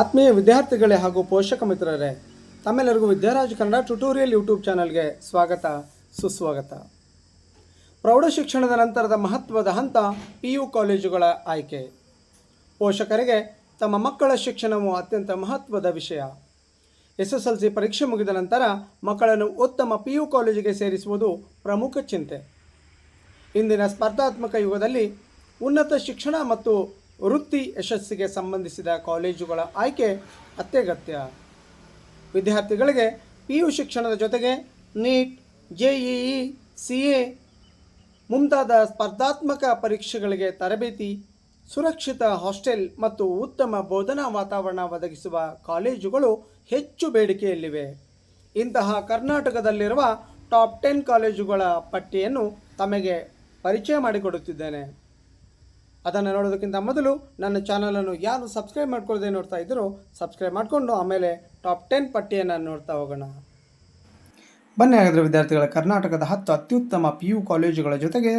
ಆತ್ಮೀಯ ವಿದ್ಯಾರ್ಥಿಗಳೇ ಹಾಗೂ ಪೋಷಕ ಮಿತ್ರರೇ, ತಮ್ಮೆಲ್ಲರಿಗೂ ವಿದ್ಯಾರಾಜ್ ಕನ್ನಡ ಟ್ಯುಟೋರಿಯಲ್ ಯೂಟ್ಯೂಬ್ ಚಾನಲ್ಗೆ ಸ್ವಾಗತ, ಸುಸ್ವಾಗತ. ಪ್ರೌಢ ಶಿಕ್ಷಣದ ನಂತರದ ಮಹತ್ವದ ಹಂತ ಪಿ ಯು ಕಾಲೇಜುಗಳ ಆಯ್ಕೆ. ಪೋಷಕರಿಗೆ ತಮ್ಮ ಮಕ್ಕಳ ಶಿಕ್ಷಣವು ಅತ್ಯಂತ ಮಹತ್ವದ ವಿಷಯ. ಎಸ್ ಎಸ್ ಎಲ್ ಸಿ ಪರೀಕ್ಷೆ ಮುಗಿದ ನಂತರ ಮಕ್ಕಳನ್ನು ಉತ್ತಮ ಪಿ ಯು ಕಾಲೇಜಿಗೆ ಸೇರಿಸುವುದು ಪ್ರಮುಖ ಚಿಂತೆ. ಇಂದಿನ ಸ್ಪರ್ಧಾತ್ಮಕ ಯುಗದಲ್ಲಿ ಉನ್ನತ ಶಿಕ್ಷಣ ಮತ್ತು ವೃತ್ತಿ ಯಶಸ್ಸಿಗೆ ಸಂಬಂಧಿಸಿದ ಕಾಲೇಜುಗಳ ಆಯ್ಕೆ ಅತ್ಯಗತ್ಯ. ವಿದ್ಯಾರ್ಥಿಗಳಿಗೆ ಪಿ ಯು ಶಿಕ್ಷಣದ ಜೊತೆಗೆ ನೀಟ್ ಜೆಇಇ ಸಿ ಎ ಮುಂತಾದ ಸ್ಪರ್ಧಾತ್ಮಕ ಪರೀಕ್ಷೆಗಳಿಗೆ ತರಬೇತಿ, ಸುರಕ್ಷಿತ ಹಾಸ್ಟೆಲ್ ಮತ್ತು ಉತ್ತಮ ಬೋಧನಾ ವಾತಾವರಣ ಒದಗಿಸುವ ಕಾಲೇಜುಗಳು ಹೆಚ್ಚು ಬೇಡಿಕೆಯಲ್ಲಿವೆ. ಇಂತಹ ಕರ್ನಾಟಕದಲ್ಲಿರುವ ಟಾಪ್ ಟೆನ್ ಕಾಲೇಜುಗಳ ಪಟ್ಟಿಯನ್ನು ತಮಗೆ ಪರಿಚಯ ಮಾಡಿಕೊಡುತ್ತಿದ್ದೇನೆ. ಅದನ್ನು ನೋಡೋದಕ್ಕಿಂತ ಮೊದಲು ನನ್ನ ಚಾನಲನ್ನು ಯಾರು ಸಬ್ಸ್ಕ್ರೈಬ್ ಮಾಡ್ಕೊಳ್ಳದೆ ನೋಡ್ತಾ ಇದ್ದರೂ ಸಬ್ಸ್ಕ್ರೈಬ್ ಮಾಡಿಕೊಂಡು ಆಮೇಲೆ ಟಾಪ್ ಟೆನ್ ಪಟ್ಟಿಯನ್ನು ನೋಡ್ತಾ ಹೋಗೋಣ. ಬನ್ನಿ ಹಾಗಾದರೆ ವಿದ್ಯಾರ್ಥಿಗಳ ಕರ್ನಾಟಕದ ಹತ್ತು ಅತ್ಯುತ್ತಮ ಪಿ ಯು ಕಾಲೇಜುಗಳ ಜೊತೆಗೆ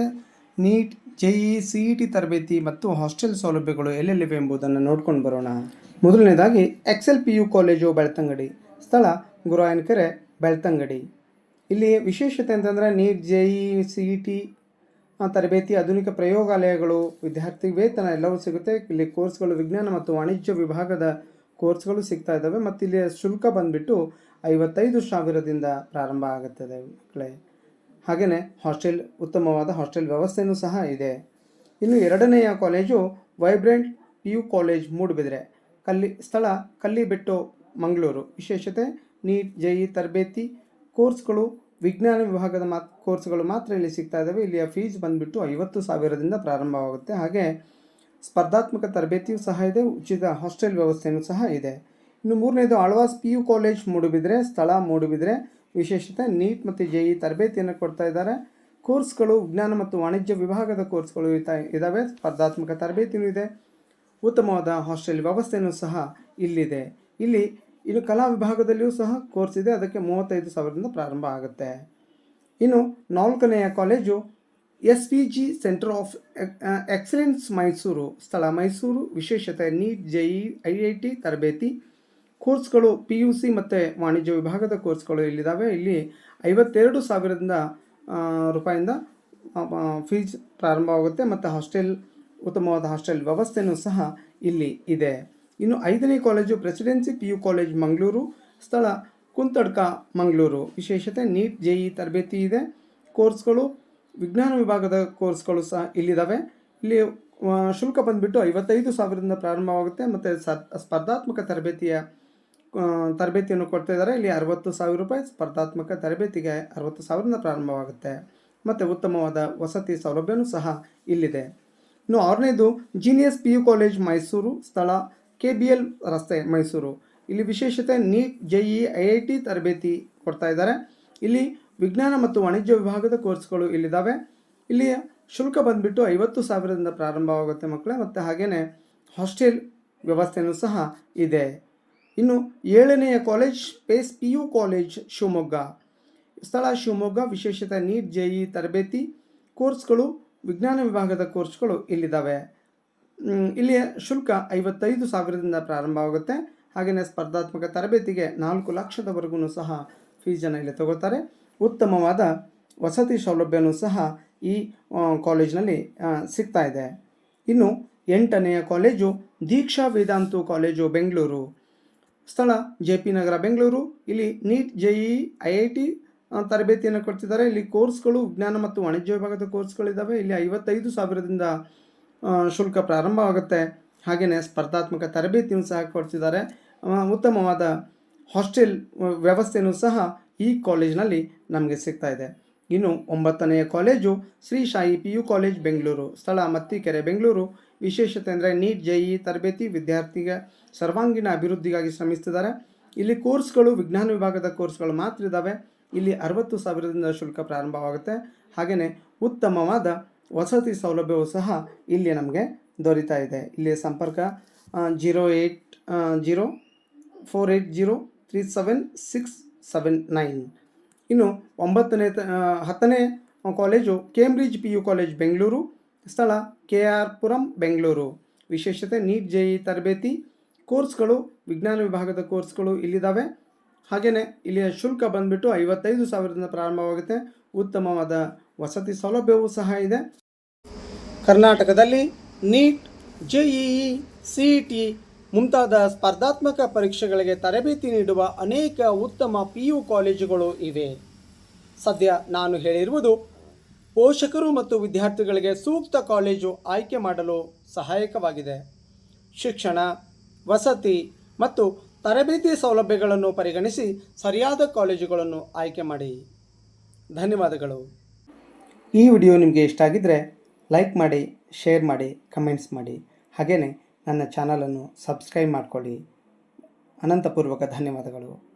NEET J E C E T ತರಬೇತಿ ಮತ್ತು ಹಾಸ್ಟೆಲ್ ಸೌಲಭ್ಯಗಳು ಎಲ್ಲೆಲ್ಲಿವೆ ಎಂಬುದನ್ನು ನೋಡ್ಕೊಂಡು ಬರೋಣ. ಮೊದಲನೇದಾಗಿ Excel P U college Belthangady, ಸ್ಥಳ ಗುರಾಯನಕೆರೆ ಬೆಳ್ತಂಗಡಿ. ಇಲ್ಲಿ ವಿಶೇಷತೆ ಅಂತಂದರೆ NEET J E C E T ತರಬೇತಿ ಆಧುನಿಕ ಪ್ರಯೋಗಾಲಯಗಳು, ವಿದ್ಯಾರ್ಥಿ ವೇತನ ಎಲ್ಲವೂ ಸಿಗುತ್ತೆ. ಇಲ್ಲಿ ಕೋರ್ಸ್ಗಳು ವಿಜ್ಞಾನ ಮತ್ತು ವಾಣಿಜ್ಯ ವಿಭಾಗದ ಕೋರ್ಸ್ಗಳು ಸಿಗ್ತಾ ಇದ್ದಾವೆ. ಮತ್ತು ಇಲ್ಲಿ ಶುಲ್ಕ ಬಂದುಬಿಟ್ಟು ಐವತ್ತೈದು ಸಾವಿರದಿಂದ ಪ್ರಾರಂಭ ಆಗುತ್ತದೆ ಮಕ್ಕಳೇ. ಹಾಗೆಯೇ ಹಾಸ್ಟೆಲ್, ಉತ್ತಮವಾದ ಹಾಸ್ಟೆಲ್ ವ್ಯವಸ್ಥೆಯೂ ಸಹ ಇದೆ. ಇನ್ನು ಎರಡನೆಯ college Vibrant P U college Moodbidri. Kalli, ಸ್ಥಳ ಕಲ್ಲಿಬೆಟ್ಟು ಮಂಗಳೂರು. ವಿಶೇಷತೆ, ನೀಟ್, ಜೆಇ ತರಬೇತಿ ಕೋರ್ಸ್ಗಳು ವಿಜ್ಞಾನ ವಿಭಾಗದ ಮಾತ್, ಕೋರ್ಸ್ಗಳು ಮಾತ್ರ ಇಲ್ಲಿ ಸಿಗ್ತಾ ಇದ್ದಾವೆ ಇಲ್ಲಿಯ ಫೀಸ್ ಬಂದುಬಿಟ್ಟು ಐವತ್ತು ಸಾವಿರದಿಂದ ಪ್ರಾರಂಭವಾಗುತ್ತೆ. ಹಾಗೆ ಸ್ಪರ್ಧಾತ್ಮಕ ತರಬೇತಿಯೂ ಸಹ ಇದೆ, ಉಚಿತ ಹಾಸ್ಟೆಲ್ ವ್ಯವಸ್ಥೆಯೂ ಸಹ ಇದೆ. ಇನ್ನು ಮೂರನೇದು, Alva's P U college Moodbidri, ಸ್ಥಳ ಮೂಡುಬಿದ್ರೆ ವಿಶೇಷತೆ ನೀಟ್ ಮತ್ತು ಜೆ ಇ ತರಬೇತಿಯನ್ನು ಕೊಡ್ತಾ ಇದ್ದಾರೆ. ಕೋರ್ಸ್ಗಳು, ವಿಜ್ಞಾನ ಮತ್ತು ವಾಣಿಜ್ಯ ವಿಭಾಗದ ಕೋರ್ಸ್ಗಳು ಇದ್ದಾವೆ ಸ್ಪರ್ಧಾತ್ಮಕ ತರಬೇತಿಯೂ ಇದೆ. ಉತ್ತಮವಾದ ಹಾಸ್ಟೆಲ್ ವ್ಯವಸ್ಥೆಯೂ ಸಹ ಇಲ್ಲಿದೆ. ಇಲ್ಲಿ ಇನ್ನು ಕಲಾ ವಿಭಾಗದಲ್ಲಿಯೂ ಸಹ ಕೋರ್ಸ್ ಇದೆ. ಅದಕ್ಕೆ ಮೂವತ್ತೈದು ಸಾವಿರದಿಂದ ಪ್ರಾರಂಭ ಆಗುತ್ತೆ. ಇನ್ನು ನಾಲ್ಕನೆಯ college S P G centre of excellence Mysuru ಸ್ಥಳ. ಮೈಸೂರು ವಿಶೇಷತೆ NEET J E I I T ತರಬೇತಿ. ಕೋರ್ಸ್ಗಳು ಪಿ ಯು ಸಿ ಮತ್ತು ವಾಣಿಜ್ಯ ವಿಭಾಗದ ಕೋರ್ಸ್ಗಳು ಇಲ್ಲಿದ್ದಾವೆ. ಇಲ್ಲಿ ಐವತ್ತೆರಡು ಸಾವಿರದಿಂದ ರೂಪಾಯಿಂದ ಫೀಸ್ ಪ್ರಾರಂಭವಾಗುತ್ತೆ. ಮತ್ತು ಹಾಸ್ಟೆಲ್, ಉತ್ತಮವಾದ ಹಾಸ್ಟೆಲ್ ವ್ಯವಸ್ಥೆಯೂ ಸಹ ಇಲ್ಲಿ ಇದೆ. ಇನ್ನು ಐದನೇ college Presidency P U college Mangaluru, ಸ್ಥಳ ಕುಂತಡ್ಕ, ಮಂಗಳೂರು. ವಿಶೇಷತೆ ನೀಟ್ ಜೆ ಇ ತರಬೇತಿ ಇದೆ. ಕೋರ್ಸ್ಗಳು, ವಿಜ್ಞಾನ ವಿಭಾಗದ ಕೋರ್ಸ್ಗಳು ಸಹ ಇಲ್ಲಿದ್ದಾವೆ ಇಲ್ಲಿ ಶುಲ್ಕ ಬಂದುಬಿಟ್ಟು ಐವತ್ತೈದು ಸಾವಿರದಿಂದ ಪ್ರಾರಂಭವಾಗುತ್ತೆ. ಮತ್ತು ಸ್ಪರ್ಧಾತ್ಮಕ ತರಬೇತಿಯ ತರಬೇತಿಯನ್ನು ಕೊಡ್ತಾ ಇದ್ದಾರೆ. ಇಲ್ಲಿ ಅರವತ್ತು ಸಾವಿರ ರೂಪಾಯಿ ಸ್ಪರ್ಧಾತ್ಮಕ ತರಬೇತಿಗೆ ಅರವತ್ತು ಸಾವಿರದಿಂದ ಪ್ರಾರಂಭವಾಗುತ್ತೆ. ಮತ್ತು ಉತ್ತಮವಾದ ವಸತಿ ಸೌಲಭ್ಯವೂ ಸಹ ಇಲ್ಲಿದೆ. ಇನ್ನು ಆರನೇದು, Genius P U college Mysuru, ಸ್ಥಳ ಕೆ ಬಿ ಎಲ್ ರಸ್ತೆ ಮೈಸೂರು. ಇಲ್ಲಿ ವಿಶೇಷತೆ NEET J E I I T ತರಬೇತಿ ಕೊಡ್ತಾ ಇದ್ದಾರೆ. ಇಲ್ಲಿ ವಿಜ್ಞಾನ ಮತ್ತು ವಾಣಿಜ್ಯ ವಿಭಾಗದ ಕೋರ್ಸ್ಗಳು ಇಲ್ಲಿದ್ದಾವೆ. ಇಲ್ಲಿ ಶುಲ್ಕ ಬಂದುಬಿಟ್ಟು ಐವತ್ತು ಸಾವಿರದಿಂದ ಪ್ರಾರಂಭವಾಗುತ್ತೆ ಮಕ್ಕಳೇ, ಮತ್ತು ಹಾಗೆಯೇ ಹಾಸ್ಟೆಲ್ ವ್ಯವಸ್ಥೆಯೂ ಸಹ ಇದೆ. ಇನ್ನು ಏಳನೆಯ college Pace P U college, Shivamogga. ಸ್ಥಳ ಶಿವಮೊಗ್ಗ, ವಿಶೇಷತೆ ನೀಟ್ ಜೆ ಇ ತರಬೇತಿ ಕೋರ್ಸ್ಗಳು, ವಿಜ್ಞಾನ ವಿಭಾಗದ ಕೋರ್ಸ್ಗಳು ಇಲ್ಲಿದ್ದಾವೆ. ಇಲ್ಲಿಯ ಶುಲ್ಕ ಐವತ್ತೈದು ಸಾವಿರದಿಂದ ಪ್ರಾರಂಭವಾಗುತ್ತೆ. ಹಾಗೆಯೇ ಸ್ಪರ್ಧಾತ್ಮಕ ತರಬೇತಿಗೆ ನಾಲ್ಕು ಲಕ್ಷದವರೆಗೂ ಸಹ ಫೀಸನ್ನು ಇಲ್ಲಿ ತಗೋತಾರೆ ಉತ್ತಮವಾದ ವಸತಿ ಸೌಲಭ್ಯವೂ ಸಹ ಈ ಕಾಲೇಜಿನಲ್ಲಿ ಸಿಗ್ತಾ ಇದೆ. ಇನ್ನು ಎಂಟನೆಯ ಕಾಲೇಜು ದೀಕ್ಷಾ ವೇದಾಂತು ಕಾಲೇಜು, ಬೆಂಗಳೂರು. ಸ್ಥಳ ಜೆ ಪಿ ನಗರ, ಬೆಂಗಳೂರು. ಇಲ್ಲಿ NEET J E, I I T ತರಬೇತಿಯನ್ನು ಕೊಡ್ತಿದ್ದಾರೆ. ಇಲ್ಲಿ ಕೋರ್ಸ್ಗಳು, ವಿಜ್ಞಾನ ಮತ್ತು ವಾಣಿಜ್ಯ ವಿಭಾಗದ ಕೋರ್ಸ್ಗಳಿದ್ದಾವೆ. ಇಲ್ಲಿ ಐವತ್ತೈದು ಸಾವಿರದಿಂದ ಶುಲ್ಕ ಪ್ರಾರಂಭವಾಗುತ್ತೆ ಹಾಗೆಯೇ ಸ್ಪರ್ಧಾತ್ಮಕ ತರಬೇತಿಯನ್ನು ಸಹ ಕೊಡ್ತಿದ್ದಾರೆ ಉತ್ತಮವಾದ ಹಾಸ್ಟೆಲ್ ವ್ಯವಸ್ಥೆಯೂ ಸಹ ಈ ಕಾಲೇಜಿನಲ್ಲಿ ನಮಗೆ ಸಿಗ್ತಾ ಇದೆ. ಇನ್ನು ಒಂಬತ್ತನೆಯ ಕಾಲೇಜು ಶ್ರೀ ಶಾಯಿ ಪಿ ಯು ಕಾಲೇಜ್, ಬೆಂಗಳೂರು. ಸ್ಥಳ ಮತ್ತಿಕೆರೆ, ಬೆಂಗಳೂರು. ವಿಶೇಷತೆ ಅಂದರೆ ನೀಟ್ ಜೆಇ ತರಬೇತಿ ವಿದ್ಯಾರ್ಥಿಗೆ ಸರ್ವಾಂಗೀಣ ಅಭಿವೃದ್ಧಿಗಾಗಿ ಶ್ರಮಿಸ್ತಿದ್ದಾರೆ. ಇಲ್ಲಿ ಕೋರ್ಸ್ಗಳು, ವಿಜ್ಞಾನ ವಿಭಾಗದ ಕೋರ್ಸ್ಗಳು ಮಾತ್ರ ಇದ್ದಾವೆ ಇಲ್ಲಿ ಅರವತ್ತು ಸಾವಿರದಿಂದ ಶುಲ್ಕ ಪ್ರಾರಂಭವಾಗುತ್ತೆ. ಹಾಗೆಯೇ ಉತ್ತಮವಾದ ವಸತಿ ಸೌಲಭ್ಯವೂ ಸಹ ಇಲ್ಲಿ ನಮಗೆ ದೊರೀತಾ ಇದೆ. ಇಲ್ಲಿ ಸಂಪರ್ಕ zero eight zero four eight zero three seven six seven nine. ಇನ್ನು ಒಂಬತ್ತನೇ ಹತ್ತನೇ college Cambridge P U college Bengaluru, ಸ್ಥಳ ಕೆ ಆರ್ ಪುರಂ ಬೆಂಗಳೂರು. ವಿಶೇಷತೆ ನೀಟ್ ಜೆಇ ತರಬೇತಿ ಕೋರ್ಸ್ಗಳು, ವಿಜ್ಞಾನ ವಿಭಾಗದ ಕೋರ್ಸ್ಗಳು ಇಲ್ಲಿದ್ದಾವೆ ಹಾಗೆಯೇ ಇಲ್ಲಿಯ ಶುಲ್ಕ ಬಂದುಬಿಟ್ಟು ಐವತ್ತೈದು ಸಾವಿರದಿಂದ ಪ್ರಾರಂಭವಾಗುತ್ತೆ. ಉತ್ತಮವಾದ ವಸತಿ ಸೌಲಭ್ಯವೂ ಸಹ ಇದೆ. ಕರ್ನಾಟಕದಲ್ಲಿ ನೀಟ್ ಜೆಇಇ ಸಿ ಟಿ ಮುಂತಾದ ಸ್ಪರ್ಧಾತ್ಮಕ ಪರೀಕ್ಷೆಗಳಿಗೆ ತರಬೇತಿ ನೀಡುವ ಅನೇಕ ಉತ್ತಮ ಪಿ ಯು ಕಾಲೇಜುಗಳು ಇವೆ. ಸದ್ಯ ನಾನು ಹೇಳಿರುವುದು, ಪೋಷಕರು ಮತ್ತು ವಿದ್ಯಾರ್ಥಿಗಳಿಗೆ ಸೂಕ್ತ ಕಾಲೇಜು ಆಯ್ಕೆ ಮಾಡಲು ಸಹಾಯಕವಾಗಿದೆ. ಶಿಕ್ಷಣ, ವಸತಿ ಮತ್ತು ತರಬೇತಿ ಸೌಲಭ್ಯಗಳನ್ನು ಪರಿಗಣಿಸಿ ಸರಿಯಾದ ಕಾಲೇಜುಗಳನ್ನು ಆಯ್ಕೆ ಮಾಡಿ. ಧನ್ಯವಾದಗಳು. ಈ ವಿಡಿಯೋ ನಿಮಗೆ ಇಷ್ಟ ಆಗಿದ್ದರೆ ಲೈಕ್ ಮಾಡಿ, ಶೇರ್ ಮಾಡಿ, ಕಮೆಂಟ್ಸ್ ಮಾಡಿ. ಹಾಗೆಯೇ ನನ್ನ ಚಾನಲನ್ನು ಸಬ್ಸ್ಕ್ರೈಬ್ ಮಾಡಿಕೊಳ್ಳಿ. ಅನಂತಪೂರ್ವಕ ಧನ್ಯವಾದಗಳು.